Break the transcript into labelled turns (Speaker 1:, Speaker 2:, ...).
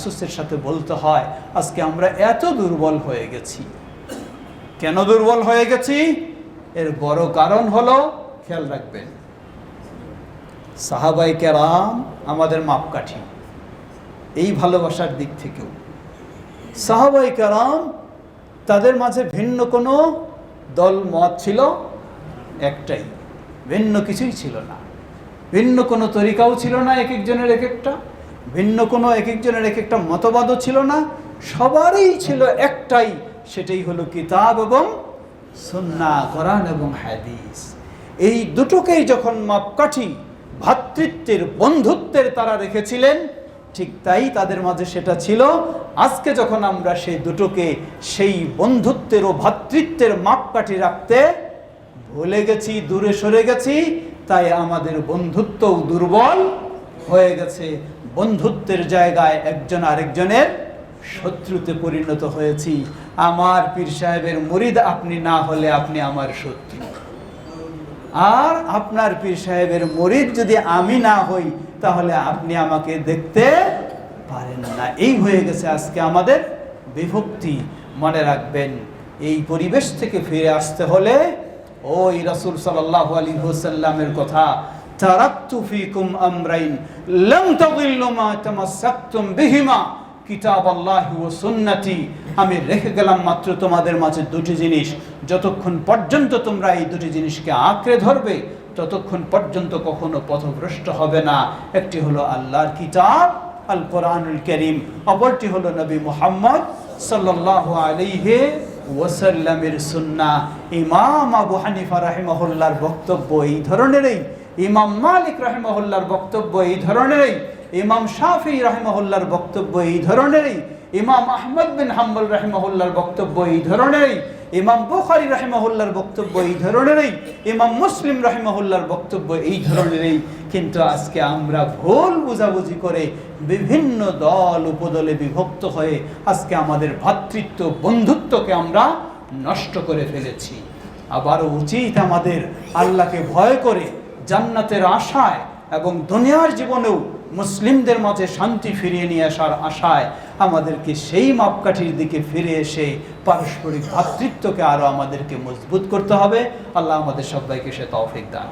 Speaker 1: আফসোসের সাথে বলতে হয়, আজকে আমরা এত দুর্বল হয়ে গেছি। কেন দুর্বল হয়ে গেছি? এর বড় কারণ হলো, খেয়াল রাখবেন সাহাবাই কেরাম আমাদের মাপকাঠি, এই ভালোবাসার দিক থেকেও। সাহাবাই কেরাম তাদের মাঝে ভিন্ন কোনো দল মত ছিল একটাই, ভিন্ন কিছুই ছিল না। ভিন্ন কোনো তরিকাও ছিল না এক একজনের এক একটা। ভিন্ন কোনো এক একজনের এক একটা মতবাদও ছিল না, সবারই ছিল একটাই, সেটাই হলো কিতাব এবং সুন্না কোরআন এবং হাদিস। এই দুটোকেই যখন মাপকাঠি ভ্রাতৃত্বের বন্ধুত্বের তারা রেখেছিলেন, ঠিক তাই তাদের মাঝে সেটা ছিল। আজকে যখন আমরা সেই দুটোকে, সেই বন্ধুত্বের ও ভাতৃত্বের মাপকাঠি রাখতে ভুলে গেছি, দূরে সরে গেছি, তাই আমাদের বন্ধুত্বও দুর্বল। হয়ে গেছে। বন্ধুত্বের জায়গায় একজন আরেকজনের শত্রুতে পরিণত হয়েছি। আমার পীর সাহেবের মুরিদ আপনি না হলে আপনি আমার শত্রু। আর আপনার পীর সাহেবের মরিদ যদি আমি না হই, তাহলে আপনি আমাকে দেখতে পারেন না। এই হয়ে গেছে আজকে আমাদের বিভক্তি। মনে রাখবেন, এই পরিবেশ থেকে ফিরে আসতে হলে ওই রাসূল সাল্লাল্লাহু আলাইহি ওয়াসাল্লামের কথা তারাকতু ফিকুম আমরাইন, লাম তাদিল্লু মা তামাসসাকতুম বিহিমা, কিতাব আল্লাহ ও সুন্নতি। আমি রেখে গেলাম মাত্র তোমাদের মাঝে দুটি জিনিস। যতক্ষণ পর্যন্ত তোমরা এই দুটি জিনিসকে আঁকড়ে ধরবে, ততক্ষণ পর্যন্ত কখনো পথভ্রষ্ট হবে না। একটি হলো আল্লাহর কিতাব আল কোরআনুল করিম। অপরটি হলো নবী মুহাম্মদ সাল্লাল্লাহু আলাইহি ওয়াসাল্লামের সুন্নাহ। ইমাম আবু হানিফা রাহিমাহুল্লাহর বক্তব্য এই ধরনেরই। ইমাম মালিক রাহিমাহুল্লাহর বক্তব্য এই ধরনেরই, ইমাম শাফি রাহিমাহুল্লাহর বক্তব্য এই ধরনেরই, ইমাম আহমদ বিন হাম্বল রাহিমাহুল্লাহর বক্তব্য এই ধরনেরই, ইমাম বুখারি রাহিমাহুল্লাহর বক্তব্য এই ধরনেরই, ইমাম মুসলিম রাহিমাহুল্লাহর বক্তব্য এই ধরনেরই। কিন্তু আজকে আমরা ভুল বুঝাবুঝি করে বিভিন্ন দল উপদলে বিভক্ত হয়ে আজকে আমাদের ভ্রাতৃত্ব বন্ধুত্বকে আমরা নষ্ট করে ফেলেছি। আবারও উচিত আমাদের আল্লাহকে ভয় করে জান্নাতের আশায় এবং দুনিয়ার জীবনেও মুসলিমদের মাঝে শান্তি ফিরিয়ে নিয়ে আসার আশায় আমাদেরকে সেই মাপকাঠির দিকে ফিরে এসে পারস্পরিক ভাতৃত্বকে আরও আমাদেরকে মজবুত করতে হবে আল্লাহ আমাদের সবাইকে সে তৌফিক দান।